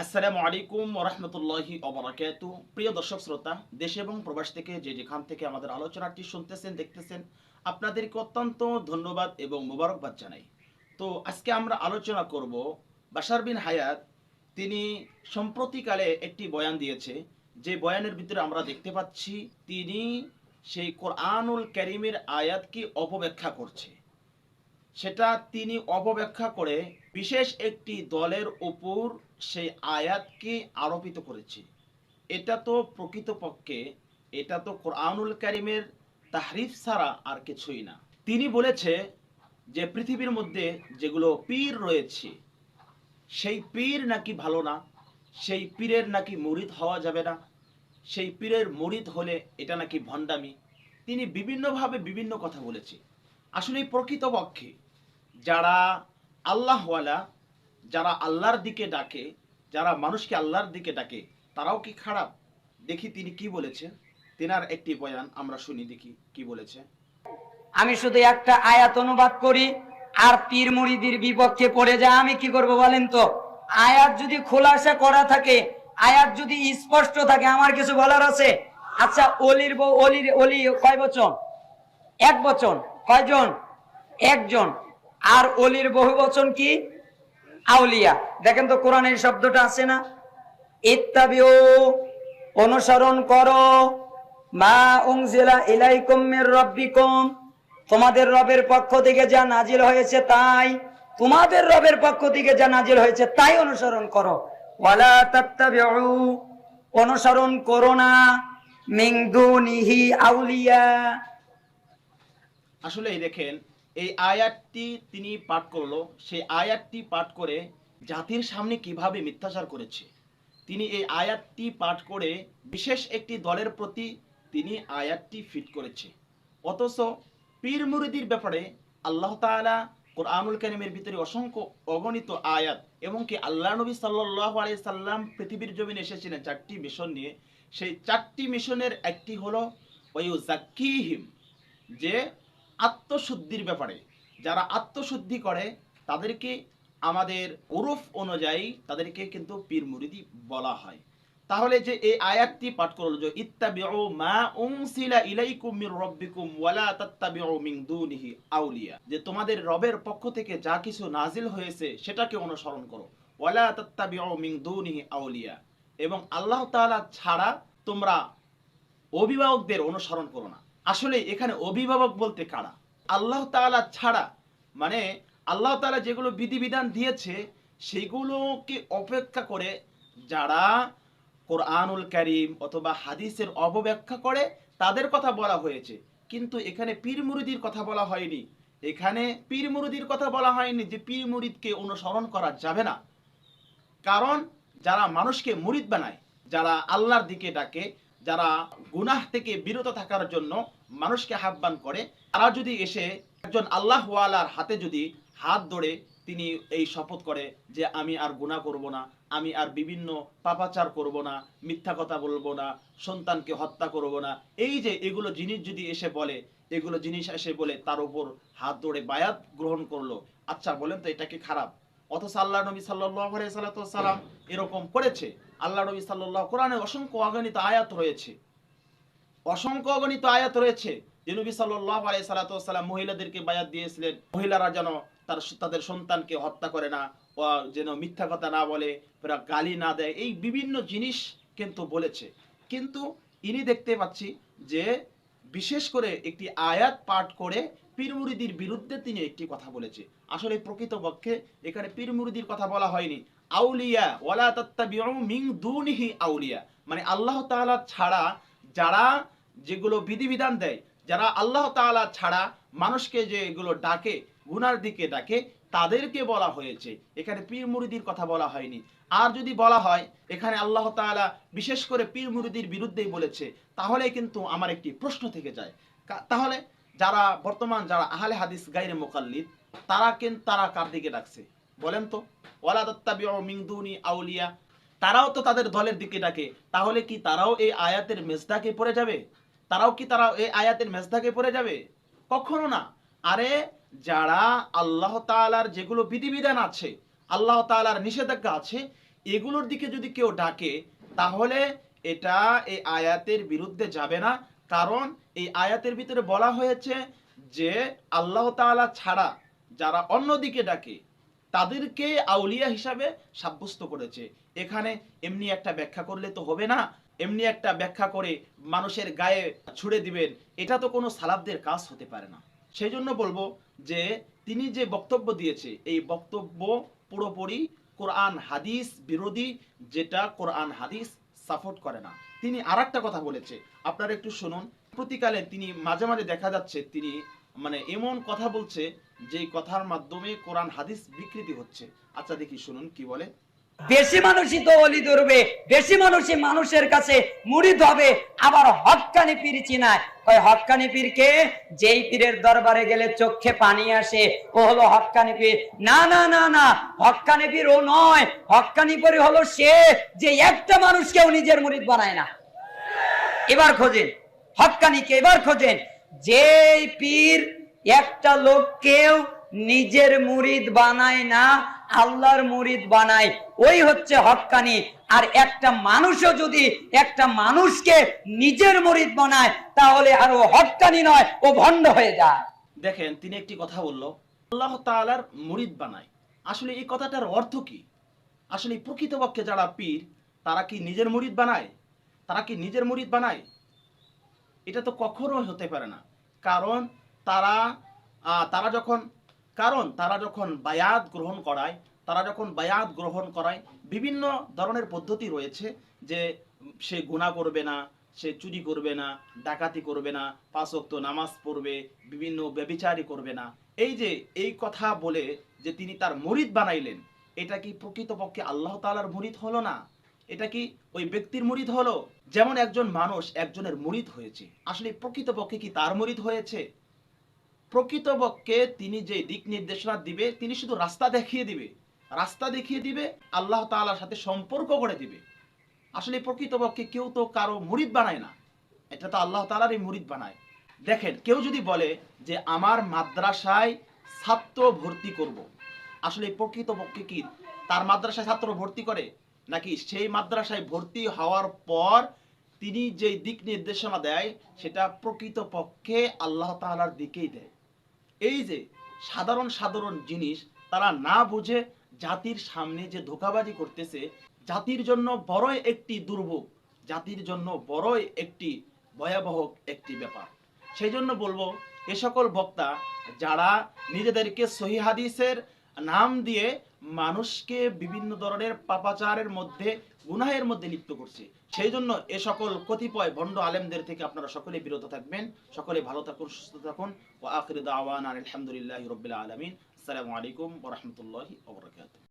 আসসালামু আলাইকুম ওরহমতুল্লাহি অবরাকাতু প্রিয় দর্শক শ্রোতা, দেশ এবং প্রবাস থেকে যে যেখান থেকে আমাদের আলোচনাটি শুনতেছেন, দেখতেছেন, আপনাদেরকে অত্যন্ত ধন্যবাদ এবং মোবারকবাদ জানাই। তো আজকে আমরা আলোচনা করব বাশার বিন হায়াত, তিনি সম্প্রতিকালে একটি বয়ান দিয়েছে। যে বয়ানের ভিতরে আমরা দেখতে পাচ্ছি, তিনি সেই কোরআনুল করিমের আয়াতকে অপব্যাখ্যা করছে। সেটা তিনি অপব্যাখ্যা করে বিশেষ একটি দলের উপর সেই আয়াতকে আরোপিত করেছে। এটা তো প্রকৃতপক্ষে, এটা তো কোরআনুল কারিমের তাহরিফ ছাড়া আর কিছুই না। তিনি বলেছে যে পৃথিবীর মধ্যে যেগুলো পীর রয়েছে, সেই পীর নাকি ভালো না, সেই পীরের নাকি মুরিদ হওয়া যাবে না, সেই পীরের মুরিদ হলে এটা নাকি ভণ্ডামি। তিনি বিভিন্নভাবে বিভিন্ন কথা বলেছে। আসলে প্রকৃতপক্ষে যারা আল্লাহওয়ালা যারা আল্লাহর দিকে ডাকে, যারা মানুষকে আল্লাহর দিকে ডাকে, তারাও কি খারাপ? দেখি তিনি কি বলেছে। তেনার একটি বয়ান আমরা শুনি, দেখি কি বলেছে। আমি শুধু একটা আয়াত অনুবাদ করি, আর পীর মুড়িদির বিপক্ষে পড়ে যায় আমি কি করব বলেন তো? আয়াত যদি খোলাসা করা থাকে, আয়াত যদি স্পষ্ট থাকে, আমার কিছু বলার আছে? আচ্ছা অলির বউ, অলির, অলি কয় বচন? এক বচন। কয়জন? একজন। আর অলির বহু বচন কি? আউলিয়া। দেখেন তো কোরআনের শব্দটা আছে না? ইত্তাবিউ, অনুসরণ করো। মা উনজিলা ইলাইকুম মির রাব্বিকুম। তোমাদের রবের পক্ষ থেকে যা নাজিল হয়েছে তাই, তোমাদের রবের পক্ষ থেকে যা নাজিল হয়েছে তাই অনুসরণ করো। ওয়ালা তাত্তাবিউ, অনুসরণ করো না। মিন দুনিহি আউলিয়া। আসলে দেখেন এই আয়াতটি তিনি পাঠ করল। সেই আয়াতটি পাঠ করে জাতির সামনে কীভাবে মিথ্যাচার করেছে? তিনি এই আয়াতটি পাঠ করে বিশেষ একটি দলের প্রতি তিনি আয়াতটি ফিট করেছে। অথচ পীর মুরিদির ব্যাপারে আল্লাহ তাআলা কোরআনুল কারিমের ভিতরে অসংখ্য অগণিত আয়াত এবং কি আল্লাহ নবী সাল্লাহ আলাই সাল্লাম পৃথিবীর জমিনে এসেছিলেন চারটি মিশন নিয়ে। সেই চারটি মিশনের একটি হলো ওয়ু জাকিহিম যে আত্মশুদ্ধির ব্যাপারে। যারা আত্মশুদ্ধি করে, তাদেরকে আমাদের উরুফ অনুযায়ী তাদেরকে কিন্তু পীর মুরিদি বলা হয়। তাহলে যে এই আয়াতটি পাঠ করল যে, ইত্তাবিউ মা উনসিলা ইলাইকুম মির রাব্বিকুম ওয়ালা তাত্তাবিউ মিন দুনিহি আউলিয়া। যে তোমাদের রবের পক্ষ থেকে যা কিছু নাজিল হয়েছে, সেটাকে অনুসরণ করো। ওয়ালা তাত্তাবিউ মিন দুনিহি আউলিয়া। এবং আল্লাহ তাআলা ছাড়া তোমরা অভিভাবকদের অনুসরণ করো না। আসলে এখানে অভিভাবক বলতে কারা? আল্লাহ তাআলা ছাড়া মানে আল্লাহ তালা যেগুলো বিধিবিধান দিয়েছে, সেগুলোকে অপেক্ষা করে যারা কোরআনুল কারিম অথবা হাদিসের অপব্যাখ্যা করে, তাদের কথা বলা হয়েছে। কিন্তু এখানে পীর মুরিদির কথা বলা হয়নি। এখানে পীর মুরিদির কথা বলা হয়নি যে পীর মুরিদকে অনুসরণ করা যাবে না। কারণ যারা মানুষকে মুরিদ বানায়, যারা আল্লাহর দিকে ডাকে যারা গুনাহ থেকে বিরত থাকার জন্য মানুষকে আহ্বান করে, তারা যদি এসে একজন আল্লাহ ওয়ালার হাতে যদি হাত ধরে তিনি এই শপথ করে যে আমি আর গুনাহ করব না, আমি আর বিভিন্ন পাপাচার করব না, মিথ্যা কথা বলব না, সন্তানকে হত্যা করব না, এই যে এগুলো জিনিস যদি এসে বলে, এগুলো জিনিস এসে বলে তার উপর হাত ধরে বায়াত গ্রহণ করল আচ্ছা বলেন তো এটা কি খারাপ? অথচ আল্লাহ নবী সাল্লাহ সাল্লাম এরকম করেছে। আল্লাহ নবী সাল্লাহ কোরআনে অসংখ্য অগণিত আয়াত রয়েছে। অসংখ্য অগণিত আয়াত রয়েছে যে নবী সাল্লাহ আলাই সাল্লাম মহিলাদেরকে বায়াত দিয়েছিলেন। মহিলারা যেন তার তাদের সন্তানকে হত্যা করে না যেন মিথ্যা কথা না বলে গালি না দেয়, এই বিভিন্ন জিনিস কিন্তু বলেছে। কিন্তু ইনি দেখতে পাচ্ছি যে বিশেষ করে একটি আয়াত পাঠ করে পীর মুরিদির বিরুদ্ধে তিনি একটি কথা বলেছে। আসলে প্রকৃতপক্ষে এখানে পীর মুরিদির কথা বলা হয়নি। আউলিয়া, ওয়ালা তাত্তাবিউ মিন দুনিহি আউলিয়া। মানে আল্লাহ তাআলা ছাড়া যারা যেগুলো বিধিবিধান দেয়, যারা আল্লাহ তাআলা ছাড়া মানুষকে যে এগুলো ডাকে, গুনার দিকে ডাকে তাদেরকে বলা হয়েছে। এখানে পীর মুরিদির কথা বলা হয়নি। আর যদি বলা হয়, এখানে আল্লাহ তাআলা বিশেষ করে পীর মুরিদির বিরুদ্ধেই বলেছে, তাহলে কিন্তু আমার একটি প্রশ্ন থেকে যায়। তাহলে যারা বর্তমান যারা আহলে হাদিস গাইরে মোকাল্লিদ, তারা কিন্তু তারা কার দিকে ডাকছে? বলেন তো। ওয়ালা তাত্তাবিউ মিন দুনি আউলিয়া। তারাও তো তাদের দলের দিকে ডাকে। তাহলে কি তারাও এই আয়াতের মেজদাকে পড়ে যাবে? তারাও কি তারা এই আয়াতের মেজদাকে পড়ে যাবে? কখনো না। আরে যারা আল্লাহ তাআলার যেগুলো বিধিবিধান আছে, আল্লাহ তাআলার নিষেধাজ্ঞা আছে, এগুলোর দিকে যদি কেউ ডাকে, তাহলে এটা এই আয়াতের বিরুদ্ধে যাবে না। কারণ এই আয়াতের ভিতরে বলা হয়েছে যে আল্লাহ তাআলা ছাড়া যারা অন্যদিকে ডাকে, তাদেরকে আউলিয়া হিসাবে সাব্যস্ত করেছে। এখানে এমনি একটা ব্যাখ্যা করলে তো হবে না। এমনি একটা ব্যাখ্যা করে মানুষের গায়ে ছুড়ে দিবেন, এটা তো কোনো সালাবদের কাজ হতে পারে না। সেই জন্য বলব যে তিনি যে বক্তব্য দিয়েছে, এই বক্তব্য পুরোপুরি কোরআন হাদিস বিরোধী, যেটা কোরআন হাদিস সাপোর্ট করে না। তিনি আর কথা বলেছে, আপনারা একটু শুনুন। প্রতিকালে তিনি মাঝে মাঝে দেখা যাচ্ছে তিনি মানে এমন কথা বলছে যে কথার মাধ্যমে কোরআন হাদিস বিকৃতি হচ্ছে। আচ্ছা দেখি শুনুন কি বলে। বেশি মানুষই তো অলি ধরবে, বেশি মানুষই মানুষের কাছে মুড়িদ হবে আবার হক্কানি পীর চিনায়। ওই হক্কানি পীরকে যেই পীরের দরবারে গেলে চোখে পানি আসে, ও হলো হকানি পীর। না না না না, হকানি পীর ও নয় হক্কানি পীর হলো সে যে একটা মানুষকেও নিজের মুরিদ বানায় না। এবার খোঁজেন হক্কানিকে এবার খোঁজেন, যেই পীর একটা লোককেও নিজের মুরিদ বানায় না, আল্লাহর মুরিদ বানায়। ওই হচ্ছে হক্কানি আর একটা মানুষও যদি একটা মানুষকে নিজের মুরিদ বানায়, তাহলে আর ও হক্কানি নয়, ও ভণ্ড হয়ে যায়। দেখেন, তিনি একটি কথা বলল, আল্লাহ তাআলার মুরিদ বানায়। আসলে এই কথাটার অর্থ কি? আসলে প্রকৃতপক্ষে যারা পীর, তারা কি নিজের মুরিদ বানায়? তারা কি নিজের মুরিদ বানায়? এটা তো কখনো হতে পারে না। কারণ তারা তারা যখন, কারণ তারা যখন বায়াত গ্রহণ করায়, তারা যখন বায়াত গ্রহণ করায়, বিভিন্ন ধরনের পদ্ধতি রয়েছে যে সে গুণা করবে না, সে চুরি করবে না, ডাকাতি করবে না, পাঁচ ওয়াক্ত নামাজ পড়বে, বিভিন্ন ব্যবিচারই করবে না। এই যে, এই কথা বলে যে তিনি তার মুরিদ বানাইলেন, এটা কি প্রকৃতপক্ষে আল্লাহ তাআলার মুরিদ হলো না? এটা কি ওই ব্যক্তির মুরিদ হলো? যেমন একজন মানুষ একজনের মুরিদ হয়েছে। আসলে প্রকৃতপক্ষে কি তার মুরিদ হয়েছে? প্রকৃতপক্ষে তিনি যে দিক নির্দেশনা দিবে, তিনি শুধু রাস্তা দেখিয়ে দিবে। রাস্তা দেখিয়ে দিবে, আল্লাহ তাআলার সাথে সম্পর্ক করে দিবে। আসলে প্রকৃতপক্ষে কেউ তো কারও মুরিদ বানায় না। এটা তো আল্লাহ তালারই মুরিদ বানায়। দেখেন, কেউ যদি বলে যে, আমার মাদ্রাসায় ছাত্র ভর্তি করব। আসলে প্রকৃতপক্ষে কি, তার মাদ্রাসায় ছাত্র ভর্তি করে? নাকি সেই মাদ্রাসায় ভর্তি হওয়ার পর তিনি যে দিক নির্দেশনা দেয়, সেটা প্রকৃতপক্ষে আল্লাহ তাআলার দিকেই দেয়? এই যে সাধারণ সাধারণ জিনিস, তারা না বুঝে জাতির সামনে যে ধোকাবাজি করতেছে, জাতির জন্য বড়ই একটি দুর্ভোগ, জাতির জন্য বড়ই একটি ভয়াবহ একটি ব্যাপার। সেই জন্য বলব, এ সকল বক্তা যারা নিজেদেরকে সহি হাদিসের নাম দিয়ে মানুষকে বিভিন্ন ধরনের পাপাচারের মধ্যে, গুনাহের মধ্যে লিপ্ত করছে। সেই জন্য এ সকল কতিপয় ভণ্ড আলেমদের থেকে আপনারা সকলে বিরত থাকবেন। সকলে ভালো থাকুন, সুস্থ থাকুন। ও আখরিদ দাওয়ান আলহামদুলিল্লাহ রবিল্লা আলমিন। আসসালামু আলাইকুম রহমতুল্লাহ